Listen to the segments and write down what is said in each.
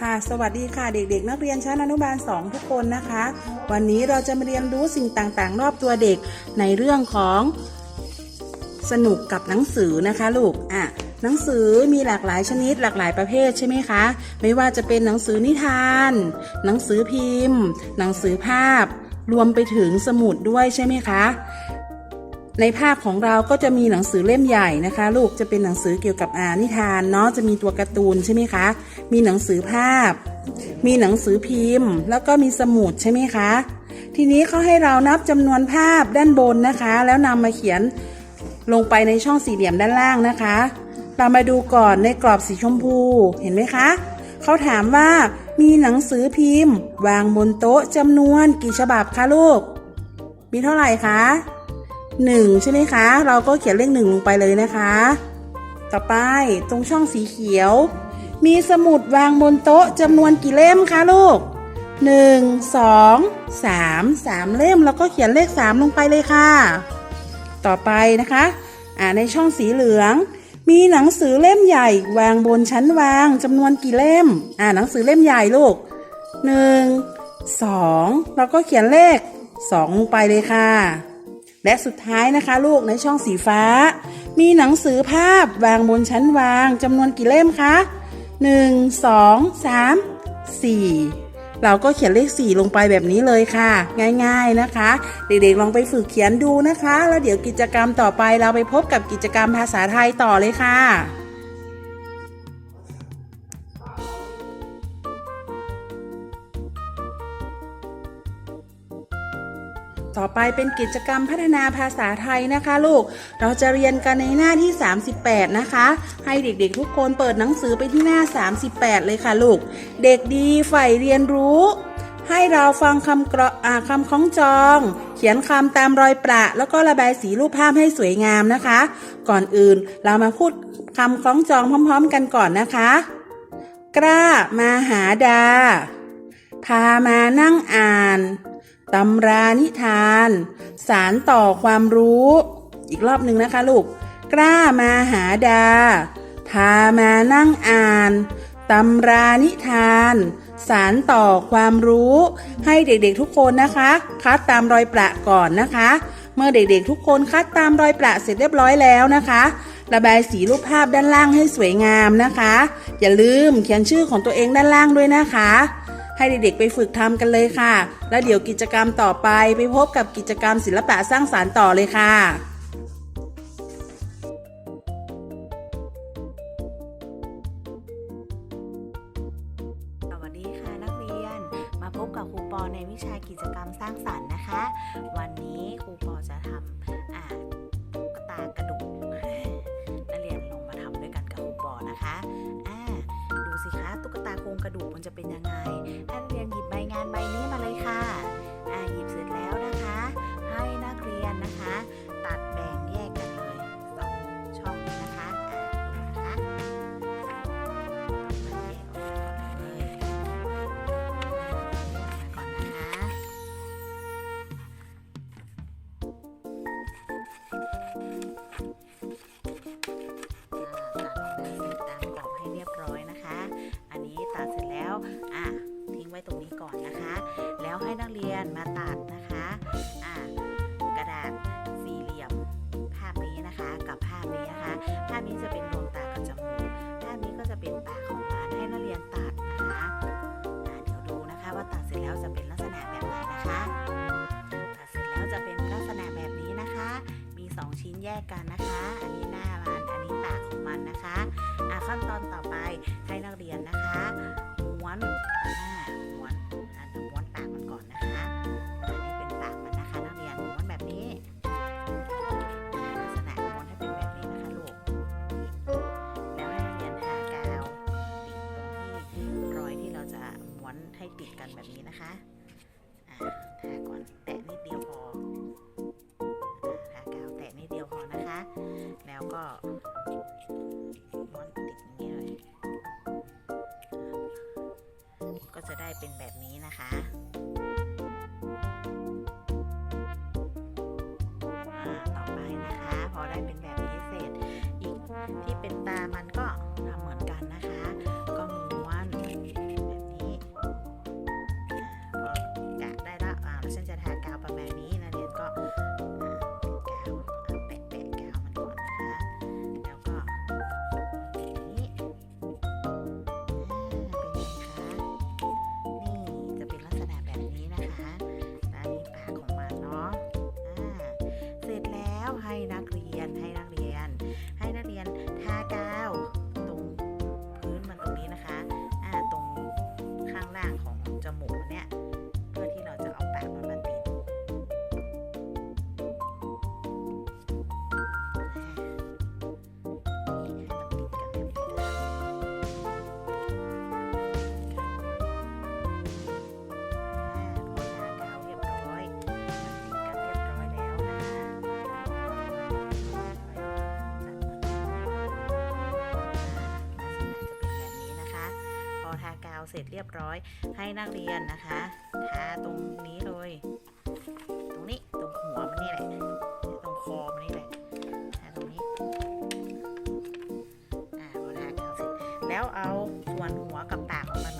ค่ะสวัสดีค่ะเด็กๆ นักเรียนชั้นอนุบาล 2 ทุกคนนะคะ วันนี้เราจะมาเรียนรู้สิ่งต่างๆ รอบตัวเด็กในเรื่องของสนุกกับหนังสือนะคะลูกอะหนังสือมีหลากหลายชนิดหลากหลายประเภทใช่ไหมคะ ไม่ว่าจะเป็นหนังสือนิทาน หนังสือพิมพ์ หนังสือภาพ รวมไปถึงสมุดด้วยใช่ไหมคะ ในภาพของเราก็จะมีหนังสือเล่มใหญ่นะคะ ลูกจะเป็นหนังสือเกี่ยวกับอ่านิทานเนาะจะมีตัวการ์ตูนใช่ไหมคะ มีหนังสือภาพ มีหนังสือพิมพ์ แล้วก็มีสมุดใช่ไหมคะ ทีนี้เขาให้เรานับจำนวนภาพด้านบนนะคะ แล้วนำมาเขียนลงไปในช่องสี่เหลี่ยมด้านล่างนะคะ เรามาดูก่อนในกรอบสีชมพูเห็นไหมคะเขาถามว่ามีหนังสือพิมพ์ วางบนโต๊ะจำนวนกี่ฉบับคะลูก มีเท่าไหร่คะ หนึ่งใช่ไหมคะ เราก็เขียนเลขหนึ่งลงไปเลยนะคะ ต่อไปตรงช่องสีเขียว มีสมุดวางบนโต๊ะจำนวนกี่เล่มคะลูกหนึ่งสองสามสามเล่มแล้วก็เขียนเลขสามลงไปเลยค่ะ ต่อไปนะคะอ่าในช่องสีเหลือง มีหนังสือเล่มใหญ่วางบนชั้นวางจำนวนกี่เล่มอ่าหนังสือเล่มใหญ่ลูกหนึ่งสองแล้วก็เขียนเลขสองลงไปเลยค่ะ และสุดท้ายนะคะ ลูกในช่องสีฟ้า มีหนังสือภาพวางบนชั้นวางจำนวนกี่เล่มคะหนึ่งสองสามสี่เราก็เขียนเลขสี่ลงไปแบบนี้เลยค่ะ ง่ายๆนะคะ เด็กๆลองไปฝึกเขียนดูนะคะ แล้วเดี๋ยวกิจกรรมต่อไปเราไปพบกับกิจกรรมภาษาไทยต่อเลยค่ะ ต่อไปเป็นกิจกรรมพัฒนาภาษาไทยนะคะลูก เราจะเรียนกันในหน้าที่ 38 นะคะ ให้เด็กๆทุกคนเปิดหนังสือไปที่หน้า 38 เลยค่ะลูก เด็กดีใฝ่เรียนรู้ ให้เราฟังคำกรอ่าคำคล้องจอง เขียนคำตามรอยประ แล้วก็ระบายสีรูปภาพให้สวยงามนะคะ ก่อนอื่นเรามาพูดคำคล้องจองพร้อม ๆ กันก่อนนะคะ กล้ามาหาดา พามานั่งอ่าน ตำรานิทาน สารต่อความรู้ อีกรอบหนึ่งนะคะลูก กล้ามาหาดา พามานั่งอ่าน ตำรานิทาน สารต่อความรู้ ให้เด็กๆทุกคนนะคะ คัดตามรอยประก่อนนะคะ เมื่อเด็กๆทุกคนคัดตามรอยประเสร็จเรียบร้อยแล้วนะคะระบายสีรูปภาพด้านล่างให้สวยงามนะคะ อย่าลืมเขียนชื่อของตัวเองด้านล่างด้วยนะคะ ให้เด็กๆไปฝึกทำกันเลยค่ะ แล้วเดี๋ยวกิจกรรมต่อไปไปพบกับกิจกรรมศิลปะสร้างสารรค์ต่อเลยค่ะสวัสดีค่ะนักเรียนมาพบกับครูปอในวิชากิจกรรมสร้างสรรค์นะคะ วันนี้ครูปอจะทำ กระดูกมันจะเป็นยังไงท่านเรียนหยิบใบงานใบนี้มาเลยค่ะ นะคะตัดเสร็จแล้วจะเป็นลักษณะแบบนี้นะคะ มี 2 ชิ้นแยกกันนะคะ อันนี้หน้ามันอันนี้ปากของมันนะคะอ่าขั้นตอนต่อไปให้นักเรียนนะคะม้วนอ่าม้วนอ่าเดี๋ยวม้วนปากมันก่อนนะคะอันนี้เป็นปากมันนะคะนักเรียนม้วนแบบนี้ลักษณะม้วนให้เป็นแบบนี้นะคะลูกแล้วให้นักเรียนทากาวติดตรงที่รอยที่เราจะม้วนให้ติดกันแบบนี้นะคะ ทาก่อนแตะนิดเดียวพอทากาวแตะนิดเดียวพอนะคะ แล้วก็ม้อนติดอย่างนี้เลยก็จะได้เป็นแบบนี้นะคะ สร็จเรียบร้อยให้นักเรียนนะคะทาตรงนี้เลย ตรงนี้ตรงหัวมันนี่แหละตรงคอมันนี่แหละทาตรงนี้อ่าพอทากเสร็จแล้วเอาส่วนหัวกับปากของมัน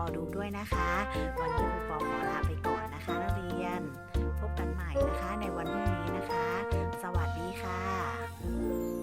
อดูด้วยนะคะ วันนี้ครูปอขอลาไปก่อนนะคะนักเรียน พบกันใหม่นะคะในวันพรุ่งนี้นะคะ สวัสดีค่ะ